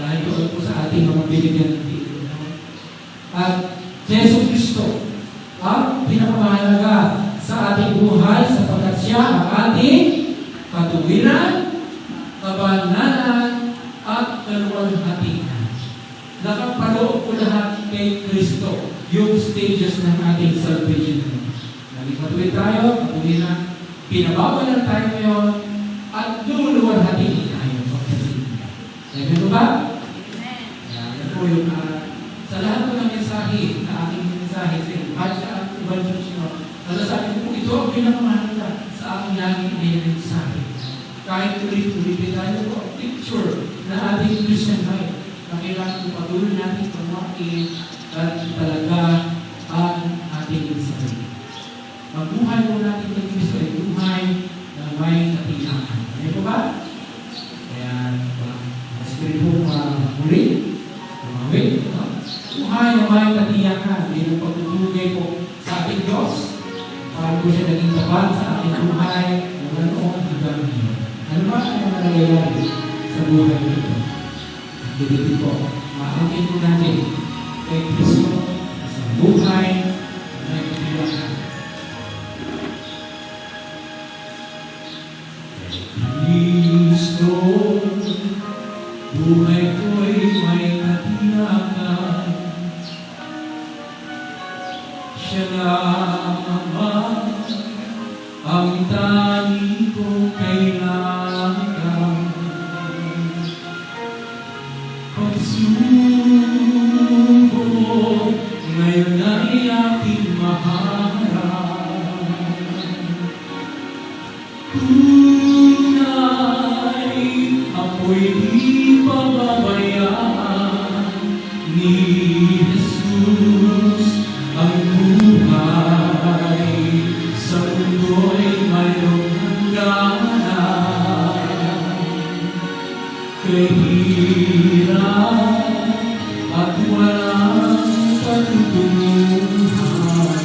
Dahil doon po sa ating mga binigyan ng Pilipinas. At Jesus Kristo ang pinakamahalaga sa ating buhay sapagkat siya ang ating katuwiran, kabananan, at kaluwalhatian. Nakapaloob ko lahat kay Kristo yung stages ng ating salvation. Naging matuwid tayo, katuwiran, pinabawalan tayo ngayon, at luluwalhatiin tayo. Sabi mo ba? Po yung ah, sa lahat po ng mensahe na aking mensahe sa inyo, kahit sa church nyo, nasasabi ko po, ito ang pinakamahalaga sa aking laging mensahe. Kahit ulit-ulitin tayo po, picture na ating Christian life na kailangan po patuloy natin pamakin at talaga ang ating sarili. Magbuhay po natin kay Kristo ay buhay na may katiyakan. Ano po ba? Kaya, uh, espiritu uh, muli, hindi ng pagtutugay po sa ating Diyos. Para po siya naging tapat sa ating buhay na ganoon hanggang ngayon. Ano ba ang nangyayari sa buhay nito? Dito po, maangkin po natin kay Kristo sa buhay na may katiyakan. Kristo, buhay ko'y may ang tanging kong kailangan. Kahirap at walang patutunguhan.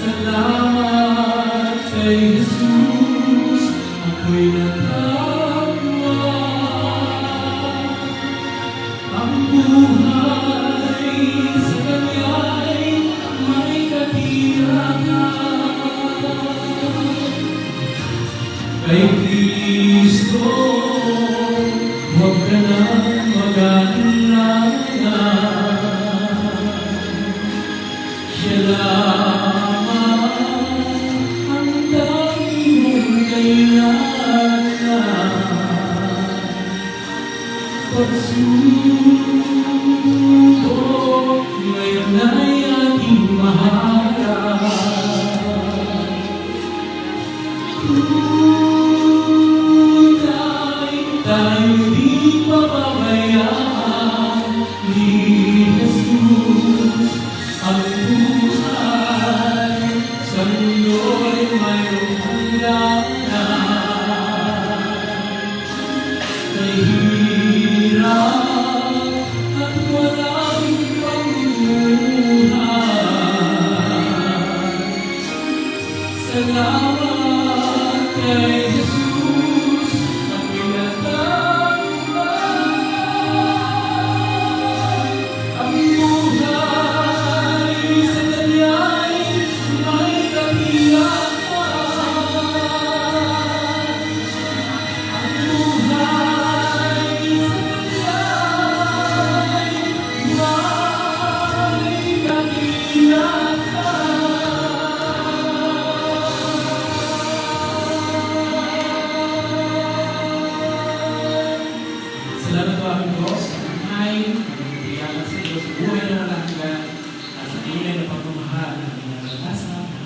Salamat kay Jesus, ako'y natagwa. Ang buhay sa Kanya'y may katiyakan. Kay huwag ka nang mag-alala. Siya lamang ang dami mong kailangan. Pagsubok ngayon ay ating. Tunay Salamat kay Diyos ang katiyakan sa Diyos, buhay na walang hanggan, at sa tunay na pagmamahal na pinaglabasan